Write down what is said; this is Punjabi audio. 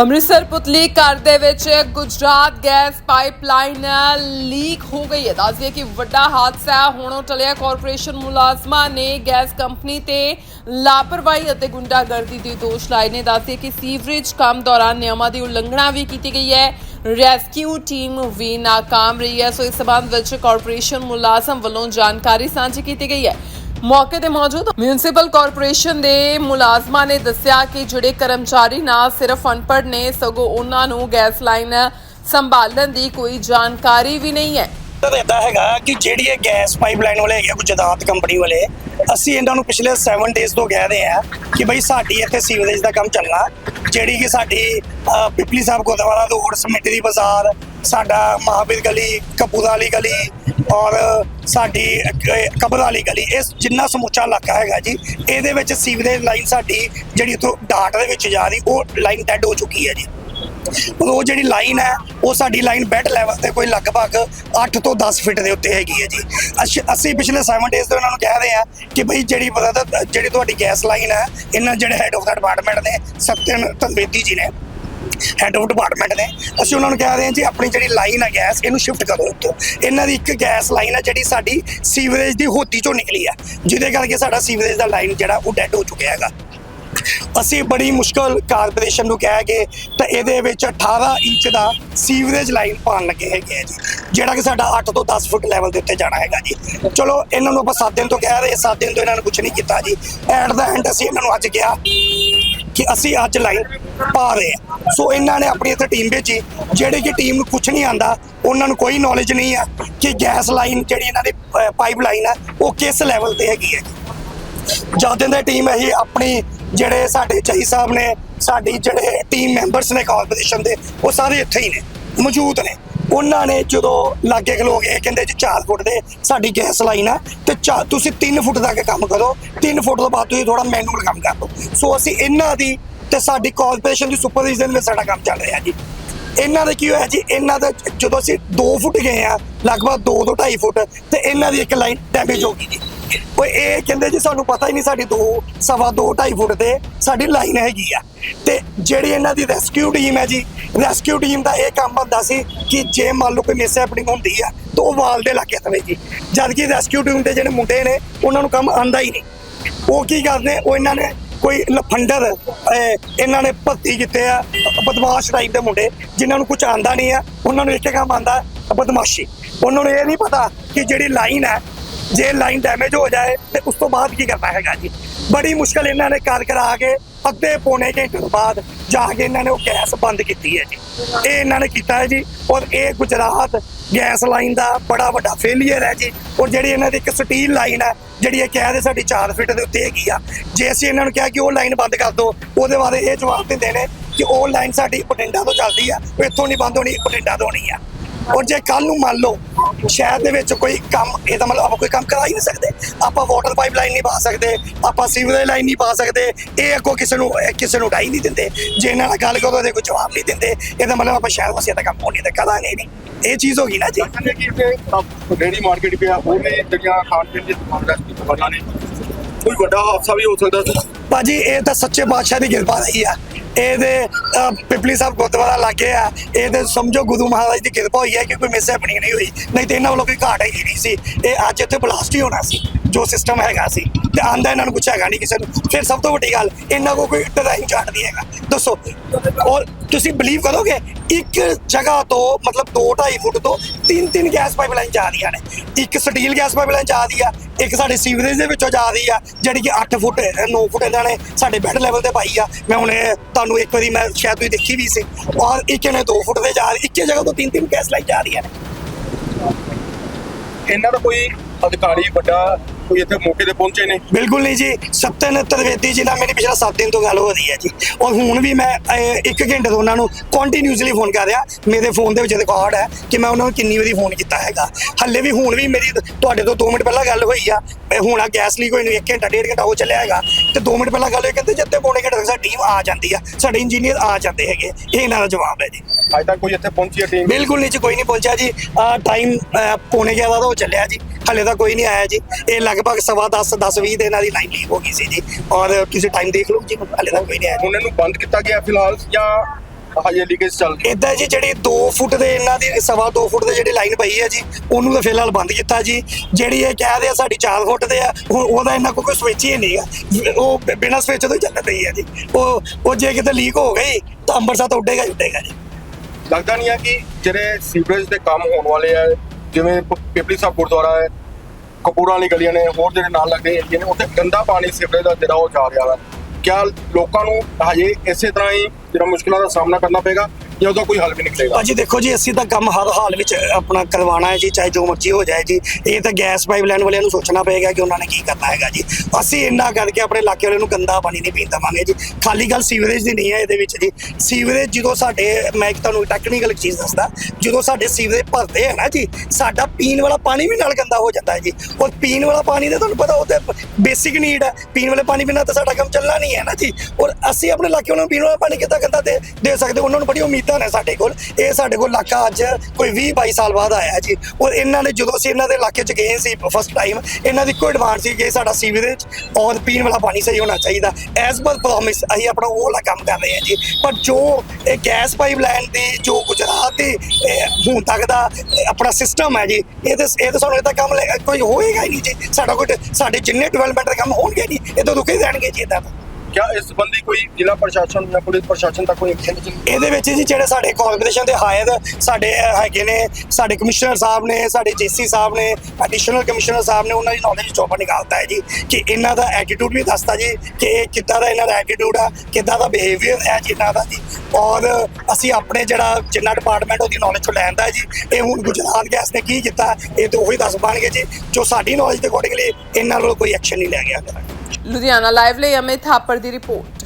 ਅੰਮ੍ਰਿਤਸਰ ਪੁਤਲੀ ਘਰ ਦੇ ਵਿੱਚ ਗੁਜਰਾਤ ਗੈਸ ਪਾਈਪਲਾਈਨ ਲੀਕ ਹੋ ਗਈ ਹੈ। ਦੱਸਦੇ ਕਿ ਵੱਡਾ ਹਾਦਸਾ ਹੋਣੋਂ ਟਲਿਆ ਕਾਰਪੋਰੇਸ਼ਨ ਮੁਲਾਜ਼ਮਾਂ ਨੇ ਗੈਸ ਕੰਪਨੀ ਤੇ ਲਾਪਰਵਾਹੀ ਅਤੇ ਗੁੰਡਾਗਰਦੀ ਦੇ ਦੋਸ਼ ਲਾਏ ਨੇ। ਦੱਸਦੇ ਕਿ ਸੀਵਰੇਜ ਕੰਮ ਦੌਰਾਨ ਨਿਯਮਾਂ ਦੀ ਉਲੰਘਣਾ ਵੀ ਕੀਤੀ ਗਈ ਹੈ। ਰੈਸਕਿਊ ਟੀਮ ਵੀ ਨਾਕਾਮ ਰਹੀ ਹੈ। ਸੋ ਇਸ ਸਬੰਧ ਵਿੱਚ ਕਾਰਪੋਰੇਸ਼ਨ ਮੁਲਾਜ਼ਮ ਵੱਲੋਂ ਜਾਣਕਾਰੀ ਸਾਂਝੀ ਕੀਤੀ ਗਈ ਹੈ। ਮੌਕੇ ਤੇ ਮੌਜੂਦ ਮਿਊਨਿਸਪਲ ਕਾਰਪੋਰੇਸ਼ਨ ਦੇ ਮੁਲਾਜ਼ਮਾਂ ਨੇ ਦੱਸਿਆ ਕਿ ਜਿਹੜੇ ਕਰਮਚਾਰੀ ਨਾ ਸਿਰਫ ਅਨਪੜ੍ਹ ਨੇ, ਸਗੋਂ ਉਹਨਾਂ ਨੂੰ ਗੈਸ ਲਾਈਨ ਸੰਭਾਲਣ ਦੀ ਕੋਈ ਜਾਣਕਾਰੀ ਵੀ ਨਹੀਂ ਹੈ। ਤਾਂ ਇਦਾਂ ਹੈਗਾ ਕਿ ਜਿਹੜੀ ਇਹ ਗੈਸ ਪਾਈਪਲਾਈਨ ਵਾਲੇ ਹੈਗੇ ਗੁਜਰਾਤ ਕੰਪਨੀ ਵਾਲੇ, ਅਸੀਂ ਇਹਨਾਂ ਨੂੰ ਪਿਛਲੇ 7 ਡੇਜ਼ ਤੋਂ ਕਹਿ ਰਹੇ ਆ ਕਿ ਬਈ ਸਾਡੀ ਇੱਥੇ ਸੀਵਰੇਜ ਦਾ ਕੰਮ ਚੱਲਣਾ, ਜਿਹੜੀ ਕਿ ਸਾਡੀ ਪਿਪਲੀ ਸਾਹਿਬ ਗੁਰਦੁਆਰਾ ਰੋਡ ਸਮਿਤੀ ਦੀ ਬਾਜ਼ਾਰ ਸਾਡਾ ਮਹਾਵੀਰ ਗਲੀ ਕਪੂਰ ਵਾਲੀ ਗਲੀ ਔਰ ਸਾਡੀ ਅਹ, ਕਬਰ ਵਾਲੀ ਗਲੀ ਇਸ ਜਿੰਨਾ ਸਮੁੱਚਾ ਇਲਾਕਾ ਹੈਗਾ ਜੀ ਇਹਦੇ ਵਿੱਚ ਸੀਵਰੇਜ ਲਾਈਨ ਸਾਡੀ ਜਿਹੜੀ ਇੱਥੋਂ ਡਾਟ ਦੇ ਵਿੱਚ ਜਾ ਰਹੀ ਉਹ ਲਾਈਨ ਡੈਡ ਹੋ ਚੁੱਕੀ ਹੈ ਜੀ। ਉਹ ਜਿਹੜੀ ਲਾਈਨ ਹੈ ਉਹ ਸਾਡੀ ਲਾਈਨ ਬੈੱਡ ਲੈਵਲ ਤੇ ਕੋਈ ਲਗਭਗ 8 ਤੋਂ 10 ਫਿਟ ਦੇ ਉੱਤੇ ਹੈਗੀ ਹੈ ਜੀ। ਅਸ਼- ਅਸੀਂ ਪਿਛਲੇ 7 ਡੇਜ਼ ਤੋਂ ਉਹਨਾਂ ਨੂੰ ਕਹਿ ਰਹੇ ਆ ਕਿ ਭਈ ਜਿਹੜੀ ਬਰਦਰ ਜਿਹੜੀ ਤੁਹਾਡੀ ਗੈਸ ਲਾਈਨ ਹੈ ਇਹਨਾਂ ਜਿਹੜੇ ਹੈਡ ਆਫ ਦਾ ਡਿਪਾਰਟਮੈਂਟ ਨੇ ਸਤਿਨ ਤਨਵੇਦੀ ਜੀ ਨੇ ਹੈਡ ਆਫ ਡਿਪਾਰਟਮੈਂਟ ਨੇ। ਅਸੀਂ ਉਹਨਾਂ ਨੂੰ ਕਹਿ ਰਹੇ ਹਾਂ ਜੀ, ਆਪਣੀ ਜਿਹੜੀ ਲਾਈਨ ਹੈ ਗੈਸ ਇਹਨੂੰ ਸ਼ਿਫਟ ਕਰੋ ਇੱਥੋਂ ਇਹਨਾਂ ਦੀ ਇੱਕ ਗੈਸ ਲਾਈਨ ਹੈ ਜਿਹੜੀ ਸਾਡੀ ਸੀਵਰੇਜ ਦੀ ਹੋਦੀ ਚੋਂ ਨਿਕਲੀ ਹੈ ਜਿਹਦੇ ਕਰਕੇ ਸਾਡਾ ਸੀਵਰੇਜ ਦਾ ਲਾਈਨ ਜਿਹੜਾ ਉਹ ਡੈਡ ਹੋ ਚੁੱਕਿਆ ਹੈਗਾ। ਅਸੀਂ ਬੜੀ ਮੁਸ਼ਕਲ ਕਾਰਪੋਰੇਸ਼ਨ ਨੂੰ ਕਹਿ ਕੇ ਤਾਂ ਇਹਦੇ ਵਿੱਚ 18 ਇੰਚ ਦਾ ਸੀਵਰੇਜ ਲਾਈਨ ਪਾਉਣ ਲੱਗੇ ਹੈਗੇ ਆ ਜੀ। ਜਿਹੜਾ ਕਿ ਸਾਡਾ 8 ਤੋਂ 10 ਫੁੱਟ ਲੈਵਲ ਦੇ ਉੱਤੇ ਜਾਣਾ ਹੈਗਾ ਜੀ। ਚਲੋ, ਇਹਨਾਂ ਨੂੰ ਆਪਾਂ 7 ਦਿਨ ਤੋਂ ਕਹਿ ਰਹੇ 7 ਦਿਨ ਤੋਂ ਇਹਨਾਂ ਨੇ ਕੁਝ ਨਹੀਂ ਕੀਤਾ ਜੀ। ਐਟ ਦਾ ਐਂਡ ਅਸੀਂ ਇਹਨਾਂ ਨੂੰ ਅੱਜ ਕਿਹਾ। ਕਿ ਅਸੀਂ ਅੱਜ ਲਾਈਨ ਪਾ ਰਹੇ ਹਾਂ। ਸੋ ਇਹਨਾਂ ਨੇ ਆਪਣੀ ਇੱਥੇ ਟੀਮ ਭੇਜੀ। ਜਿਹੜੀ ਕਿ ਟੀਮ ਨੂੰ ਕੁਝ ਨਹੀਂ ਆਂਦਾ, ਉਹਨਾਂ ਨੂੰ ਕੋਈ ਨੌਲੇਜ ਨਹੀਂ ਆ ਕਿ ਗੈਸ ਲਾਈਨ ਜਿਹੜੀ ਇਹਨਾਂ ਦੀ ਪਾਈਪ ਲਾਈਨ ਆ ਉਹ ਕਿਸ ਲੈਵਲ ਤੇ ਹੈਗੀ ਹੈ। ਜਦ ਦੀ ਟੀਮ ਹੈ ਆਪਣੀ ਜਿਹੜੇ ਸਾਡੇ ਚਾਈ ਸਾਹਿਬ ਨੇ, ਸਾਡੀ ਜਿਹੜੇ ਟੀਮ ਮੈਂਬਰਸ ਨੇ ਕਾਰਪੋਰੇਸ਼ਨ ਦੇ, ਉਹ ਸਾਰੇ ਇੱਥੇ ਹੀ ਨੇ, ਮੌਜੂਦ ਨੇ। ਉਹਨਾਂ ਨੇ ਜਦੋਂ ਲਾਗੇ ਖਲੋ ਗਏ ਕਹਿੰਦੇ ਜੀ 4 ਫੁੱਟ ਦੇ ਸਾਡੀ ਗੈਸ ਲਾਈਨ ਆ ਤੇ ਚਾ- ਤੁਸੀਂ 3 ਫੁੱਟ ਤੱਕ ਕੰਮ ਕਰੋ। 3 ਫੁੱਟ ਤੋਂ ਬਾਅਦ ਤੁਸੀਂ ਥੋੜਾ ਮੈਨੂਅਲ ਕੰਮ ਕਰ ਲਓ। ਸੋ ਅਸੀਂ ਇਹਨਾਂ ਦੀ ਤੇ ਸਾਡੀ ਕਾਰਪੋਰੇਸ਼ਨ ਦੀ ਸੁਪਰਵਿਜ਼ਨ ਵਿੱਚ ਸਾਡਾ ਕੰਮ ਚੱਲ ਰਿਹਾ ਜੀ। ਇਹਨਾਂ ਦਾ ਕੀ ਹੋਇਆ ਜੀ? ਇਹਨਾਂ ਦਾ ਜਦੋਂ ਅਸੀਂ 2 ਫੁੱਟ ਗਏ ਆ, ਲਗਭਗ 2 ਤੋਂ 2.5 ਫੁੱਟ, ਤੇ ਇਹਨਾਂ ਦੀ ਇੱਕ ਲਾਈਨ ਡੈਮੇਜ ਹੋ ਗਈ ਜੀ। ਉਹ ਇਹ ਕਹਿੰਦੇ ਜੀ ਸਾਨੂੰ ਪਤਾ ਹੀ ਨਹੀਂ ਸਾਡੀ ਦੋ, ਸਵਾ 2 2.5 ਫੁੱਟ ਤੇ ਸਾਡੀ ਲਾਈਨ ਹੈਗੀ ਆ। ਤੇ ਜਿਹੜੀ ਇਹਨਾਂ ਦੀ ਰੈਸਕਿਊ ਟੀਮ ਹੈ ਜੀ ਰੈਸਕਿਊ ਟੀਮ ਦਾ ਇਹ ਕੰਮ ਹੁੰਦਾ ਸੀ ਕਿ ਜੇ ਮੰਨ ਲਓ ਕੋਈ ਮਿਸ ਹੈਪਨਿੰਗ ਹੁੰਦੀ ਆ, ਤਾਂ ਉਹ ਵਾਲ ਦੇ ਲੱਗੇ ਤਵੇ ਜੀ। ਜਦ ਕਿ ਰੈਸਕਿਊ ਟੀਮ ਦੇ ਜਿਹੜੇ ਮੁੰਡੇ ਨੇ, ਉਹਨਾਂ ਨੂੰ ਕੰਮ ਆਂਦਾ ਹੀ ਨਹੀਂ। ਉਹ ਕੀ ਕਰਦੇ, ਉਹ ਇਹਨਾਂ ਨੇ ਕੋਈ ਲਫੰਡਰ ਇਹਨਾਂ ਨੇ ਭਰਤੀ ਕੀਤੇ ਆ, ਬਦਮਾਸ਼ ਟਾਈਪ ਦੇ ਮੁੰਡੇ, ਜਿਨ੍ਹਾਂ ਨੂੰ ਕੁਝ ਆਂਦਾ ਨਹੀਂ ਆ, ਉਹਨਾਂ ਨੂੰ ਇੱਕ ਕੰਮ ਆਂਦਾ ਬਦਮਾਸ਼ੀ। ਉਹਨਾਂ ਨੂੰ ਇਹ ਨਹੀਂ ਪਤਾ ਕਿ ਜਿਹੜੀ ਲਾਈਨ ਹੈ ਜੇ ਲਾਈਨ ਡੈਮੇਜ ਹੋ ਜਾਏ, ਤੇ ਉਸ ਤੋਂ ਬਾਅਦ ਕੀ ਕਰਨਾ ਹੈਗਾ ਜੀ? ਬੜੀ ਮੁਸ਼ਕਲ ਇਹਨਾਂ ਨੇ ਕਰ ਕਰਾ ਕੇ ਅੱਧੇ ਪੌਣੇ ਘੰਟੇ ਤੋਂ ਬਾਅਦ ਜਾ ਕੇ ਇਹਨਾਂ ਨੇ ਉਹ ਗੈਸ ਬੰਦ ਕੀਤੀ ਹੈ ਜੀ। ਇਹ ਇਹਨਾਂ ਨੇ ਕੀਤਾ ਹੈ ਜੀ, ਔਰ ਇਹ ਗੁਜਰਾਤ ਗੈਸ ਲਾਈਨ ਦਾ ਬੜਾ ਵੱਡਾ ਫੇਲਿਅਰ ਹੈ ਜੀ। ਔਰ ਜਿਹੜੀ ਇਹਨਾਂ ਦੀ ਇੱਕ ਸਟੀਲ ਲਾਈਨ ਹੈ, ਜਿਹੜੀ ਇਹ ਕਹਿ ਦੇ ਸਾਡੀ 4 ਫੀਟ ਦੇ ਉੱਤੇ ਹੈਗੀ ਆ, ਜੇ ਅਸੀਂ ਇਹਨਾਂ ਨੂੰ ਕਿਹਾ ਕਿ ਉਹ ਲਾਈਨ ਬੰਦ ਕਰ ਦਿਓ ਉਹਦੇ ਬਾਰੇ ਇਹ ਜਵਾਬ ਦਿੰਦੇ ਨੇ ਕਿ ਉਹ ਲਾਈਨ ਸਾਡੀ ਪਟਿੰਡਾ ਤੋਂ ਚੱਲਦੀ ਆ, ਉਹ ਇੱਥੋਂ ਨਹੀਂ ਬੰਦ ਹੋਣੀ ਪਟਿੰਡਾ ਤੋਂ ਹੋਣੀ ਆ। ਔਰ ਜੇ ਕੱਲ ਨੂੰ ਮੰਨ ਲਓ ਸ਼ਹਿਰ ਦੇ ਵਿੱਚ ਕੋਈ ਕੰਮ ਇਹਦਾ ਮਤਲਬ ਆਪਾਂ ਕੋਈ ਕੰਮ ਕਰਾ ਹੀ ਨਹੀਂ ਸਕਦੇ ਆਪਾਂ ਵਾਟਰ ਪਾਈਪ ਲਾਈਨ ਨਹੀਂ ਪਾ ਸਕਦੇ ਆਪਾਂ ਸੀਵਰੇਜ ਲਾਈਨ ਨਹੀਂ ਪਾ ਸਕਦੇ ਇਹ ਅੱਗੋਂ ਕਿਸੇ ਨੂੰ ਕਿਸੇ ਨੂੰ ਡਾਈ ਨਹੀਂ ਦਿੰਦੇ ਜੇ ਇਹਨਾਂ ਨਾਲ ਗੱਲ ਕਰੋ ਤੇ ਕੋਈ ਜਵਾਬ ਨਹੀਂ ਦਿੰਦੇ ਇਹਦਾ ਮਤਲਬ ਆਪਾਂ ਸ਼ਹਿਰ ਵਾਸੀਆਂ ਦਾ ਕੰਮ ਹੋਣੀ ਤੇ ਕਰਾਂਗੇ ਨਹੀਂ। ਇਹ ਚੀਜ਼ ਹੋ ਗਈ ਨਾ ਜੀ। ਰੇੜੀ ਮਾਰਕੀਟ ਪਿਆ ਉਹ ਵੀ ਜਿਹੜੀਆਂ ਖਾਣ ਪੀਣ ਦੀ ਦੁਕਾਨਾਂ ਦੀ ਦੁਕਾਨਾਂ ਨੇ ਕੋਈ ਵੱਡਾ ਹਾਦਸਾ ਵੀ ਹੋ ਸਕਦਾ ਸੀ। ਭਾਜੀ ਇਹ ਤਾਂ ਸੱਚੇ ਬਾਦਸ਼ਾਹ ਦੀ ਕਿਰਪਾ ਰਹੀ ਆ। ਇਹਦੇ ਪਿਪਲੀ ਸਾਹਿਬ ਗੁਰਦੁਆਰਾ ਲਾਗੇ ਆ। ਇਹਦੇ ਸਮਝੋ ਗੁਰੂ ਮਹਾਰਾਜ ਦੀ ਕਿਰਪਾ ਹੋਈ ਹੈ ਕਿ ਕੋਈ ਮਿਸ ਹੈਪਨਿੰਗ ਨਹੀਂ ਹੋਈ। ਨਹੀਂ ਤੇ ਇਹਨਾਂ ਵੱਲੋਂ ਕੋਈ ਘਾਟ ਹੀ ਨਹੀਂ ਸੀ। ਇਹ ਅੱਜ ਇੱਥੇ ਬਲਾਸਟ ਹੀ ਹੋਣਾ ਸੀ, ਜੋ ਸਿਸਟਮ ਹੈਗਾ ਸੀ। ਤੇ ਆਂਦਾ ਇਹਨਾਂ ਨੂੰ ਕੁਛ ਹੈਗਾ ਨਹੀਂ ਕਿਸੇ ਨੂੰ। ਫਿਰ ਸਭ ਤੋਂ ਵੱਡੀ ਗੱਲ, ਇਹਨਾਂ ਕੋ ਕੋਈ ਡਿਜ਼ਾਈਨ ਚਾਰਟ ਨਹੀਂ ਹੈਗਾ। ਦੱਸੋ, ਔਰ ਤੁਸੀਂ ਬਲੀਵ ਕਰੋਗੇ, ਇੱਕ ਜਗ੍ਹਾ ਤੋਂ ਮਤਲਬ 2.5 ਫੁੱਟ ਤੋਂ ਤਿੰਨ ਤਿੰਨ ਗੈਸ ਪਾਈਪਲਾਈਨ ਜਾ ਰਹੀਆਂ ਨੇ। ਇੱਕ ਸਟੀਲ ਗੈਸ ਪਾਈਪਲਾਈਨ ਜਾ ਰਹੀ ਆ, ਇੱਕ ਸਾਡੇ ਸੀਵਰੇਜ ਦੇ ਵਿੱਚੋਂ ਜਾ ਰਹੀ ਆ ਜਿਹੜੀ ਕਿ 8 ਫੁੱਟ 9 ਫੁੱਟ ਇਹਨਾਂ ਨੇ ਸਾਡੇ ਬੈੱਡ ਲੈਵਲ ਤੇ ਪਾਈ ਆ। ਮੈਂ ਹੁਣੇ ਤੁਹਾਨੂੰ ਇੱਕ ਵਾਰੀ ਮੈਂ ਸ਼ਾਇਦ ਤੁਸੀਂ ਦੇਖੀ ਵੀ ਸੀ। ਔਰ ਇੱਕ ਨੇ 2 ਫੁੱਟ ਤੇ ਜਾ ਰਹੀ, ਇੱਕੇ ਜਗ੍ਹਾ ਤੋਂ ਤਿੰਨ ਤਿੰਨ ਗੈਸ ਲਾਈਨ ਜਾ ਰਹੀਆਂ ਨੇ। ਇਹਨਾਂ ਦਾ ਕੋਈ ਅਧਿਕਾਰੀ ਵੱਡਾ ਕੋਈ ਇੱਥੇ ਮੌਕੇ ਤੇ ਪਹੁੰਚੇ ਨੇ? ਬਿਲਕੁਲ ਨਹੀਂ ਜੀ। ਸਤਨ ਤਰਵੇਦੀ ਜੀ ਨਾਲ ਮੇਰੀ ਪਿਛਲਾ 7 ਦਿਨ ਤੋਂ ਗੱਲ ਹੋ ਰਹੀ ਹੈ ਜੀ। ਔਰ ਹੁਣ ਵੀ ਮੈਂ ਅਹ, ਇੱਕ ਘੰਟੇ ਤੋਂ ਉਹਨਾਂ ਨੂੰ ਕੰਟੀਨਿਊਸਲੀ ਫੋਨ ਕਰ ਰਿਹਾ। ਮੇਰੇ ਫੋਨ ਦੇ ਵਿੱਚ ਰਿਕਾਰਡ ਹੈ ਕਿ ਮੈਂ ਉਹਨਾਂ ਨੂੰ ਕਿੰਨੀ ਵਾਰੀ ਫੋਨ ਕੀਤਾ ਹੈਗਾ। ਹੱਲੇ ਵੀ ਹੁਣ ਵੀ ਮੇਰੀ ਤੁਹਾਡੇ ਤੋਂ 2 ਮਿੰਟ ਪਹਿਲਾਂ ਗੱਲ ਹੋਈ ਆ। ਹੁਣ ਆ ਗੈਸ ਲੀਕ ਹੋਈ ਨੂੰ 1 ਘੰਟਾ 1.5 ਘੰਟਾ ਹੋ ਚੱਲਿਆ ਹੈਗਾ। ਤੇ 2 ਮਿੰਟ ਪਹਿਲਾਂ ਗੱਲ ਹੋਈ ਕਹਿੰਦੇ ਜਿੱਤੇ ਪੌਣੇ ਘੰਟੇ ਤੱਕ ਸਾਡੀ ਟੀਮ ਆ ਜਾਂਦੀ ਆ। ਸਾਡੇ ਇੰਜੀਨੀਅਰ ਆ ਜਾਂਦੇ ਹੈਗੇ। ਇਹ ਇਹਨਾਂ ਦਾ ਜਵਾਬ ਹੈ ਜੀ। ਅੱਜ ਤੱਕ ਕੋਈ ਇੱਥੇ ਪਹੁੰਚੀ ਹੈ ਟੀਮ ਬਿਲਕੁਲ ਨਹੀਂ ਜੀ ਕੋਈ ਨਹੀਂ ਪਹੁੰਚਿਆ ਜੀ। ਟਾਈਮ ਪੌਣੇ 11 ਦਾ ਹੋ ਚੱਲਿਆ ਜੀ। ਹਲੇ ਤਾਂ ਕੋਈ ਨਹੀਂ ਆਇਆ ਜੀ। ਇਹ ਲਗਭਗ ਸਵਾ 10 10 20 ਦੇ ਨਾਲ ਦੀ ਲਾਈਨ ਲੀਕ ਹੋ ਗਈ ਸੀ ਜੀ। ਔਰ ਤੁਸੀਂ ਟਾਈਮ ਦੇਖ ਲਓ ਜੀ ਹਲੇ ਤਾਂ ਕੋਈ ਨਹੀਂ ਆਇਆ ਉਹਨਾਂ ਨੂੰ ਬੰਦ ਕੀਤਾ ਗਿਆ ਫਿਲਹਾਲ ਜਾਂ ਹਜੇ ਲੀਕੇਜ ਚੱਲ ਰਹੀ ਹੈ? ਇਦਾਂ ਜੀ ਜਿਹੜੀ 2 ਫੁੱਟ ਦੇ ਇਹਨਾਂ ਦੀ ਸਵਾ 2 ਫੁੱਟ ਦੇ ਜਿਹੜੀ ਲਾਈਨ ਪਈ ਹੈ ਜੀ ਉਹਨੂੰ ਤਾਂ ਫਿਲਹਾਲ ਬੰਦ ਕੀਤਾ ਜੀ। ਜਿਹੜੀ ਇਹ ਕਹਿ ਆ ਸਾਡੀ 4 ਫੁੱਟ ਦੇ ਆ ਹੁਣ ਉਹਦਾ ਇਹਨਾਂ ਕੋਈ ਸਵਿਚ ਹੀ ਨਹੀਂ ਆ। ਉਹ ਬਿਨਾਂ ਸਵਿਚ ਤੋਂ ਹੀ ਚੱਲ ਰਹੀ ਹੈ ਜੀ। ਉਹ ਉਹ ਜੇ ਕਿਤੇ ਲੀਕ ਹੋ ਗਈ ਤਾਂ ਅੰਮ੍ਰਿਤਸਰ ਤਾਂ ਉੱਡੇਗਾ ਉੱਡੇਗਾ ਜੀ। ਲੱਗਦਾ ਨਹੀਂ ਹੈ ਕਿ ਜਿਹੜੇ ਸੀਵਰੇਜ ਦੇ ਕੰਮ ਹੋਣ ਵਾਲੇ ਆ, ਜਿਵੇਂ ਪ- ਪਿਪਲੀ ਸਾਹਿਬ ਗੁਰਦੁਆਰਾ ਹੈ, ਕਪੂਰਾਂ ਵਾਲੀ ਗਲੀਆਂ ਨੇ, ਹੋਰ ਜਿਹੜੇ ਨਾਲ ਲੱਗਦੇ ਏਰੀਏ ਨੇ, ਉੱਥੇ ਗੰਦਾ ਪਾਣੀ ਸੀਵਰੇਜ ਦਾ ਜਿਹੜਾ ਉਹ ਜਾ ਰਿਹਾ ਵਾ। ਕਿਆ ਲੋਕਾਂ ਨੂੰ ਹਜੇ ਇਸੇ ਤਰ੍ਹਾਂ ਹੀ ਜਿਹੜਾ ਮੁਸ਼ਕਲਾਂ ਦਾ ਸਾਹਮਣਾ ਕਰਨਾ ਪਏਗਾ? ਜਾਂ ਉਹਦਾ ਕੋਈ ਹੱਲ ਵੀ ਨਿਕਲੇਗਾ? ਭਾਜੀ ਦੇਖੋ ਜੀ, ਅਸੀਂ ਤਾਂ ਕੰਮ ਹਰ ਹਾਲ ਵਿੱਚ ਆਪਣਾ ਕਰਵਾਉਣਾ ਹੈ ਜੀ, ਚਾਹੇ ਜੋ ਮਰਜ਼ੀ ਹੋ ਜਾਏ ਜੀ। ਇਹ ਤਾਂ ਗੈਸ ਪਾਈਪਲਾਈਨ ਵਾਲਿਆਂ ਨੂੰ ਸੋਚਣਾ ਪਏਗਾ ਕਿ ਉਹਨਾਂ ਨੇ ਕੀ ਕਰਨਾ ਹੈਗਾ ਜੀ। ਅਸੀਂ ਇੰਨਾ ਕਰਕੇ ਆਪਣੇ ਇਲਾਕੇ ਵਾਲਿਆਂ ਨੂੰ ਗੰਦਾ ਪਾਣੀ ਨਹੀਂ ਪੀਣ ਦੇਵਾਂਗੇ ਜੀ। ਖਾਲੀ ਗੱਲ ਸੀਵਰੇਜ ਦੀ ਨਹੀਂ ਹੈ ਇਹਦੇ ਵਿੱਚ ਜੀ। ਸੀਵਰੇਜ ਜਦੋਂ ਸਾਡੇ, ਮੈਂ ਇੱਕ ਤੁਹਾਨੂੰ ਟੈਕਨੀਕਲ ਚੀਜ਼ ਦੱਸਦਾ, ਜਦੋਂ ਸਾਡੇ ਸੀਵਰੇਜ ਭਰਦੇ ਹੈ ਨਾ ਜੀ, ਸਾਡਾ ਪੀਣ ਵਾਲਾ ਪਾਣੀ ਵੀ ਨਾਲ ਗੰਦਾ ਹੋ ਜਾਂਦਾ ਹੈ ਜੀ। ਔਰ ਪੀਣ ਵਾਲਾ ਪਾਣੀ ਦਾ ਤੁਹਾਨੂੰ ਪਤਾ, ਉਹ ਤੇ ਬੇਸਿਕ ਨੀਡ ਹੈ। ਪੀਣ ਵਾਲੇ ਪਾਣੀ ਬਿਨਾਂ ਤਾਂ ਸਾਡਾ ਕੰਮ ਚੱਲਣਾ ਨਹੀਂ ਹੈ ਨਾ ਜੀ। ਔਰ ਅਸੀਂ ਆਪਣੇ ਇਲਾਕੇ ਵਾਲਿਆਂ ਨੂੰ ਪੀਣ ਵਾਲਾ ਪਾਣੀ ਕਿੱਦਾਂ ਗੰਦਾ ਦੇ ਦੇ ਸਕਦੇ? ਉਹਨਾਂ ਨੂੰ ਬੜੀ ਉਮੀਦ ਨੇ ਸਾਡੇ ਕੋਲ, ਇਹ ਸਾਡੇ ਕੋਲ ਇਲਾਕਾ ਅੱਜ ਕੋਈ 20 22 ਸਾਲ ਬਾਅਦ ਆਇਆ ਜੀ। ਔਰ ਇਹਨਾਂ ਨੇ ਜਦੋਂ ਅਸੀਂ ਇਹਨਾਂ ਦੇ ਇਲਾਕੇ 'ਚ ਗਏ ਸੀ ਫਸਟ ਟਾਈਮ ਇਹਨਾਂ ਦੀ ਕੋਈ ਡਿਮਾਂਡ ਸੀ ਕਿ ਸਾਡਾ ਸੀਵਰੇਜ ਔਰ ਪੀਣ ਵਾਲਾ ਪਾਣੀ ਸਹੀ ਹੋਣਾ ਚਾਹੀਦਾ। ਐਸ ਪਰ ਪ੍ਰੋਮਿਸ ਅਸੀਂ ਆਪਣਾ ਉਹ ਵਾਲਾ ਕੰਮ ਕਰ ਰਹੇ ਹਾਂ ਜੀ। ਪਰ ਜੋ ਇਹ ਗੈਸ ਪਾਈਪਲਾਈਨ ਦੀ, ਜੋ ਗੁਜਰਾਤ ਦੀ ਹੁਣ ਤੱਕ ਦਾ ਆਪਣਾ ਸਿਸਟਮ ਹੈ ਜੀ, ਇਹ ਤੇ, ਇਹ ਤਾਂ ਸਾਨੂੰ ਇਹਦਾ ਕੰਮ ਲੈ- ਕੋਈ ਹੋਏਗਾ ਹੀ ਨਹੀਂ ਜੀ। ਸਾਡਾ ਕੋਈ ਸਾਡੇ ਜਿੰਨੇ ਡਿਵੈਲਪਮੈਂਟ ਦੇ ਕੰਮ ਹੋਣਗੇ ਨਹੀਂ ਇਹ ਤਾਂ ਰੁਕੇ ਰਹਿਣਗੇ ਜੀ ਇਹਦਾ ਕਿਆ ਇਸ ਸੰਬੰਧੀ ਕੋਈ ਜ਼ਿਲ੍ਹਾ ਪ੍ਰਸ਼ਾਸਨ ਜਾਂ ਪੁਲਿਸ ਪ੍ਰਸ਼ਾਸਨ ਦਾ ਕੋਈ ਐਕਸ਼ਨ ਨਹੀਂ ਇਹਦੇ ਵਿੱਚ ਜੀ ਜਿਹੜੇ ਸਾਡੇ ਕਾਰਪੋਰੇਸ਼ਨ ਦੇ ਹਾਇਰ ਸਾਡੇ ਹੈਗੇ ਨੇ, ਸਾਡੇ ਕਮਿਸ਼ਨਰ ਸਾਹਿਬ ਨੇ, ਸਾਡੇ ਜੇਸੀ ਸਾਹਿਬ ਨੇ ਐਡੀਸ਼ਨਲ ਕਮਿਸ਼ਨਰ ਸਾਹਿਬ ਨੇ, ਉਹਨਾਂ ਦੀ ਨੌਲੇਜ ਚੋਪਾ ਨਿਕਾਲਤਾ ਹੈ ਜੀ ਕਿ ਇਹਨਾਂ ਦਾ ਐਟੀਟਿਊਡ ਵੀ ਦੱਸਦਾ ਜੀ ਕਿ ਇਹ ਕਿੱਦਾਂ ਦਾ ਇਹਨਾਂ ਦਾ ਐਟੀਟਿਊਡ ਆ, ਕਿੱਦਾਂ ਦਾ ਬਿਹੇਵੀਅਰ ਹੈ ਜੀ ਦਾ ਜੀ। ਔਰ ਅਸੀਂ ਆਪਣੇ ਜਿਹੜਾ, ਜਿੰਨਾ ਡਿਪਾਰਟਮੈਂਟ ਉਹਦੀ ਨੌਲੇਜ ਤੋਂ ਲੈਂਦਾ ਜੀ, ਇਹ ਹੁਣ ਗੁਜਰਾਤ ਗੈਸ ਨੇ ਕੀ ਕੀਤਾ, ਇਹ ਤਾਂ ਉਹੀ ਦੱਸ ਪਾਣਗੇ ਜੀ, ਜੋ ਸਾਡੀ ਨੌਲੇਜ ਦੇ ਅਕੋਰਡਿੰਗਲੀ ਇਹਨਾਂ ਵੱਲੋਂ ਕੋਈ ਐਕਸ਼ਨ ਨਹੀਂ ਲਿਆ ਗਿਆ। ਲੁਧਿਆਣਾ ਲਾਈਵ ਲਈ ਅਮਿਤ ਥਾਪਰ ਦੀ ਰਿਪੋਰਟ।